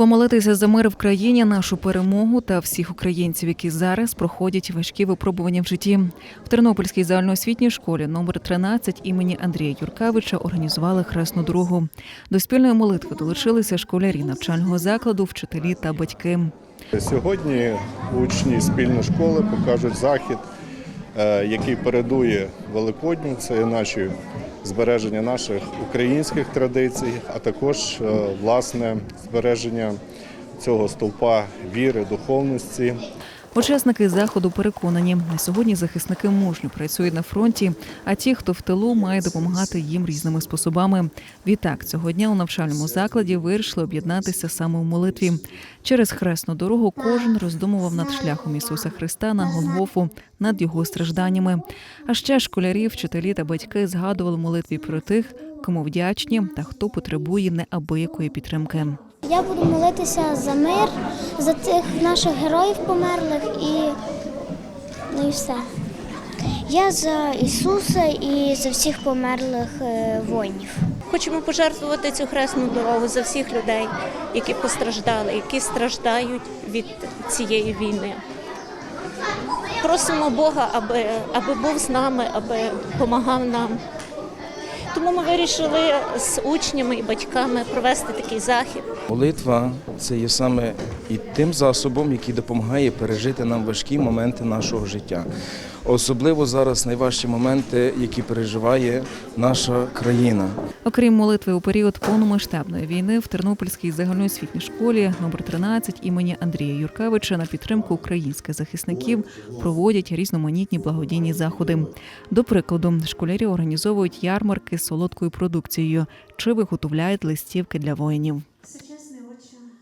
Помолитися за мир в країні, нашу перемогу та всіх українців, які зараз проходять важкі випробування в житті. В Тернопільській загальноосвітній школі номер 13 імені Андрія Юркавича організували хресну дорогу. До спільної молитви долучилися школярі навчального закладу, вчителі та батьки. Сьогодні учні спільної школи покажуть захід, який передує Великодню. Це наші збереження наших українських традицій, а також е, власне збереження цього стовпа віри, духовності. Учасники заходу переконані, на сьогодні захисники мужньо працюють на фронті, а ті, хто в тилу, має допомагати їм різними способами. Відтак, цього дня у навчальному закладі вирішили об'єднатися саме у молитві. Через хресну дорогу кожен роздумував над шляхом Ісуса Христа на Голгофу, над його стражданнями. А ще школярі, вчителі та батьки згадували молитві про тих, кому вдячні та хто потребує неабиякої підтримки. Я буду молитися за мир, за тих наших героїв померлих і, ну і все. Я за Ісуса і за всіх померлих е, воїнів. Хочемо пожертвувати цю хресну дорогу за всіх людей, які постраждали, які страждають від цієї війни. Просимо Бога, аби, аби був з нами, аби допомагав нам. Тому ми вирішили з учнями і батьками провести такий захід. Молитва це є саме і тим засобом, який допомагає пережити нам важкі моменти нашого життя. Особливо зараз найважчі моменти, які переживає наша країна. Окрім молитви у період повномасштабної війни в Тернопільській загальноосвітній школі номер 13 імені Андрія Юркевича на підтримку українських захисників проводять різноманітні благодійні заходи. До прикладу, школярі організовують ярмарки з солодкою продукцією чи виготовляють листівки для воїнів.